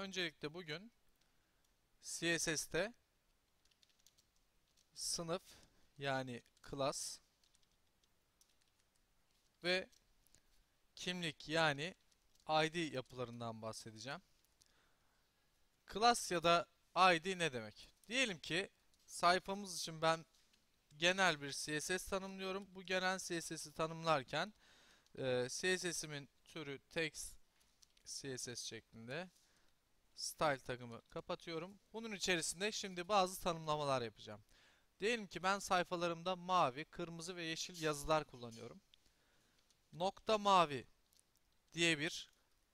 Öncelikle bugün CSS'te sınıf yani class ve kimlik yani ID yapılarından bahsedeceğim. Class ya da ID ne demek? Diyelim ki sayfamız için ben genel bir CSS tanımlıyorum. Bu genel CSS'i tanımlarken e, CSS'imin türü text CSS şeklinde style tagımı kapatıyorum. Bunun içerisinde şimdi bazı tanımlamalar yapacağım. Diyelim ki ben sayfalarımda mavi, kırmızı ve yeşil yazılar kullanıyorum. Nokta mavi diye bir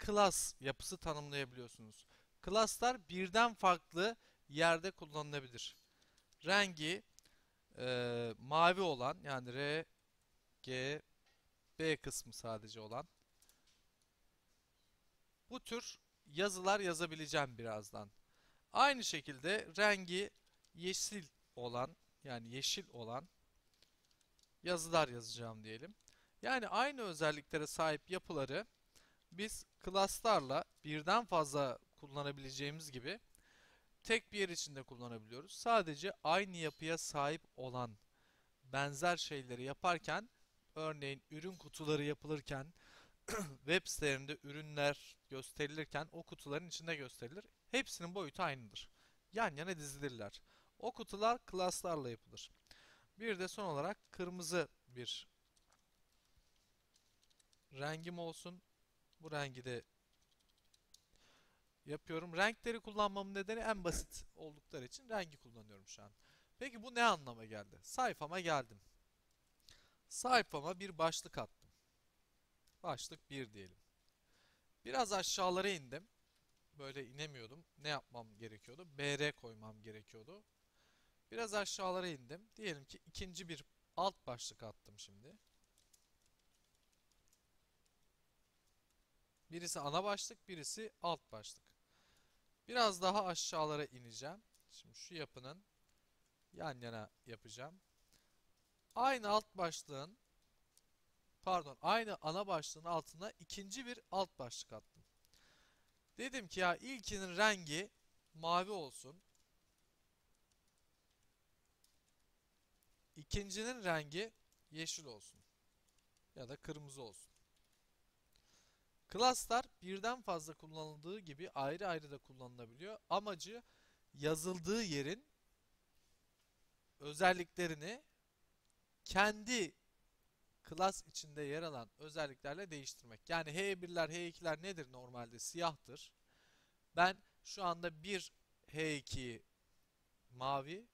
class yapısı tanımlayabiliyorsunuz. Class'lar birden farklı yerde kullanılabilir. Rengi e, mavi olan yani R, G, B kısmı sadece olan bu tür yazılar yazabileceğim birazdan. Aynı şekilde rengi yeşil olan yani yeşil olan yazılar yazacağım diyelim. Yani aynı özelliklere sahip yapıları biz class'larla birden fazla kullanabileceğimiz gibi tek bir yer içinde kullanabiliyoruz. Sadece aynı yapıya sahip olan benzer şeyleri yaparken örneğin ürün kutuları yapılırken web sitelerinde ürünler gösterilirken o kutuların içinde gösterilir. Hepsinin boyutu aynıdır. Yan yana dizilirler. O kutular class'larla yapılır. Bir de son olarak kırmızı bir rengim olsun. Bu rengi de yapıyorum. Renkleri kullanmamın nedeni en basit oldukları için rengi kullanıyorum şu an. Peki bu ne anlama geldi? Sayfama geldim. Sayfama bir başlık attım. Başlık 1 diyelim. Biraz aşağılara indim. Böyle inemiyordum. Ne yapmam gerekiyordu? BR koymam gerekiyordu. Biraz aşağılara indim. Diyelim ki ikinci bir alt başlık attım şimdi. Birisi ana başlık, birisi alt başlık. Biraz daha aşağılara ineceğim. Şimdi şu yapının yan yana yapacağım. Aynı alt başlığın pardon aynı ana başlığın altına ikinci bir alt başlık attım. Dedim ki ya ilkinin rengi mavi olsun. İkincinin rengi yeşil olsun. Ya da kırmızı olsun. Class'lar birden fazla kullanıldığı gibi ayrı ayrı da kullanılabiliyor. Amacı yazıldığı yerin özelliklerini kendi class içinde yer alan özelliklerle değiştirmek. Yani H1'ler, H2'ler nedir normalde? Siyahtır. Ben şu anda bir H2'yi mavi,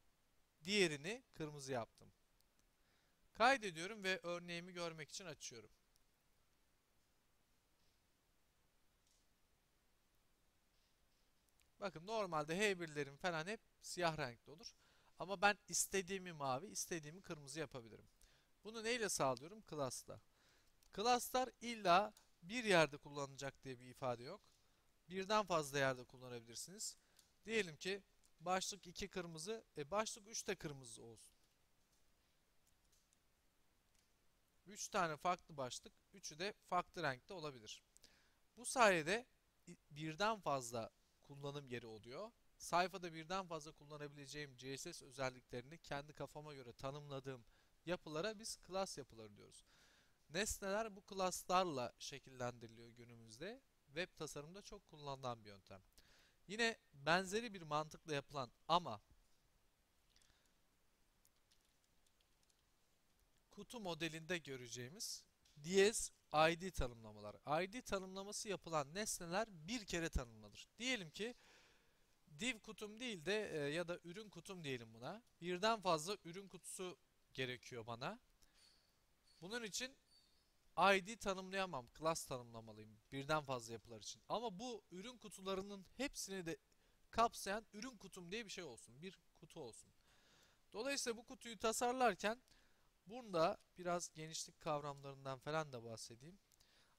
diğerini kırmızı yaptım. Kaydediyorum ve örneğimi görmek için açıyorum. Bakın normalde H1'lerin falan hep siyah renkli olur. Ama ben istediğimi mavi, istediğimi kırmızı yapabilirim. Bunu neyle sağlıyorum? Class'la. Class'lar illa bir yerde kullanılacak diye bir ifade yok. Birden fazla yerde kullanabilirsiniz. Diyelim ki başlık 2 kırmızı, e başlık 3 de kırmızı olsun. 3 tane farklı başlık, üçü de farklı renkte olabilir. Bu sayede birden fazla kullanım yeri oluyor. Sayfada birden fazla kullanabileceğim CSS özelliklerini kendi kafama göre tanımladığım yapılara biz class yapıları diyoruz. Nesneler bu class'larla şekillendiriliyor günümüzde. Web tasarımda çok kullanılan bir yöntem. Yine benzeri bir mantıkla yapılan ama kutu modelinde göreceğimiz diyez ID tanımlamalar. ID tanımlaması yapılan nesneler bir kere tanımlanır. Diyelim ki div kutum değil de e, ya da ürün kutum diyelim buna. Birden fazla ürün kutusu gerekiyor bana. Bunun için ID tanımlayamam, class tanımlamalıyım birden fazla yapılar için. Ama bu ürün kutularının hepsini de kapsayan ürün kutum diye bir şey olsun. Bir kutu olsun. Dolayısıyla bu kutuyu tasarlarken bunda biraz genişlik kavramlarından falan da bahsedeyim.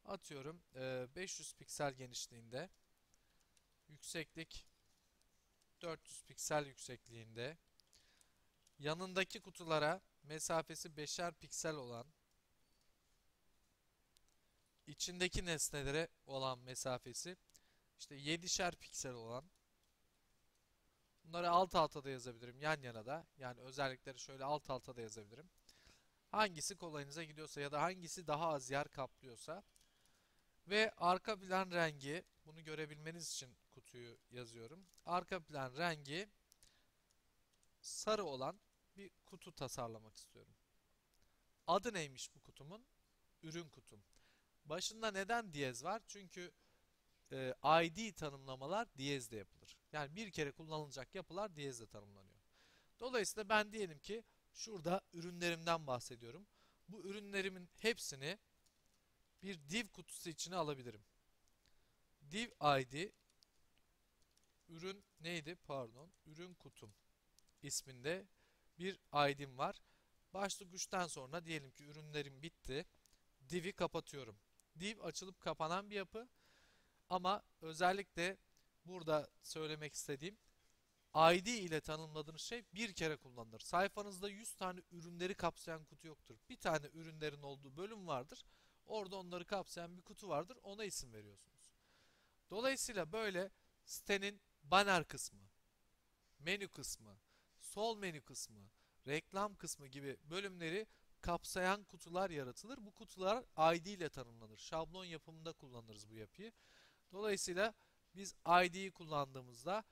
Atıyorum 500 piksel genişliğinde yükseklik 400 piksel yüksekliğinde yanındaki kutulara mesafesi 5'er piksel olan içindeki nesnelere olan mesafesi işte 7'şer piksel olan bunları alt alta da yazabilirim yan yana da yani özellikleri şöyle alt alta da yazabilirim. Hangisi kolayınıza gidiyorsa ya da hangisi daha az yer kaplıyorsa ve arka plan rengi bunu görebilmeniz için kutuyu yazıyorum. Arka plan rengi sarı olan bir kutu tasarlamak istiyorum. Adı neymiş bu kutumun? Ürün kutum. Başında neden diyez var? Çünkü e, ID tanımlamalar diyezde yapılır. Yani bir kere kullanılacak yapılar diyezde tanımlanıyor. Dolayısıyla ben diyelim ki şurada ürünlerimden bahsediyorum. Bu ürünlerimin hepsini bir div kutusu içine alabilirim. Div ID ürün neydi? Pardon. Ürün kutum isminde bir ID'm var. Başlık 3'ten sonra diyelim ki ürünlerim bitti. Div'i kapatıyorum. Div açılıp kapanan bir yapı. Ama özellikle burada söylemek istediğim ID ile tanımladığınız şey bir kere kullanılır. Sayfanızda 100 tane ürünleri kapsayan kutu yoktur. Bir tane ürünlerin olduğu bölüm vardır. Orada onları kapsayan bir kutu vardır. Ona isim veriyorsunuz. Dolayısıyla böyle sitenin banner kısmı, menü kısmı, sol menü kısmı, reklam kısmı gibi bölümleri kapsayan kutular yaratılır. Bu kutular ID ile tanımlanır. Şablon yapımında kullanırız bu yapıyı. Dolayısıyla biz ID'yi kullandığımızda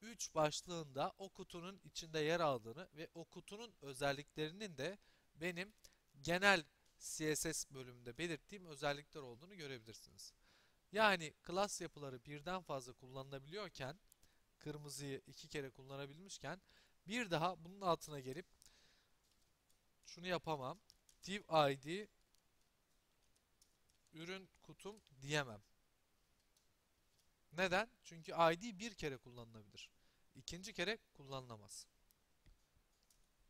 3 başlığında o kutunun içinde yer aldığını ve o kutunun özelliklerinin de benim genel CSS bölümünde belirttiğim özellikler olduğunu görebilirsiniz. Yani klas yapıları birden fazla kullanılabiliyorken kırmızıyı iki kere kullanabilmişken bir daha bunun altına gelip şunu yapamam. Div ID ürün kutum diyemem. Neden? Çünkü ID bir kere kullanılabilir. İkinci kere kullanılamaz.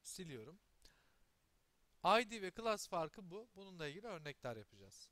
Siliyorum. ID ve class farkı bu. Bununla ilgili örnekler yapacağız.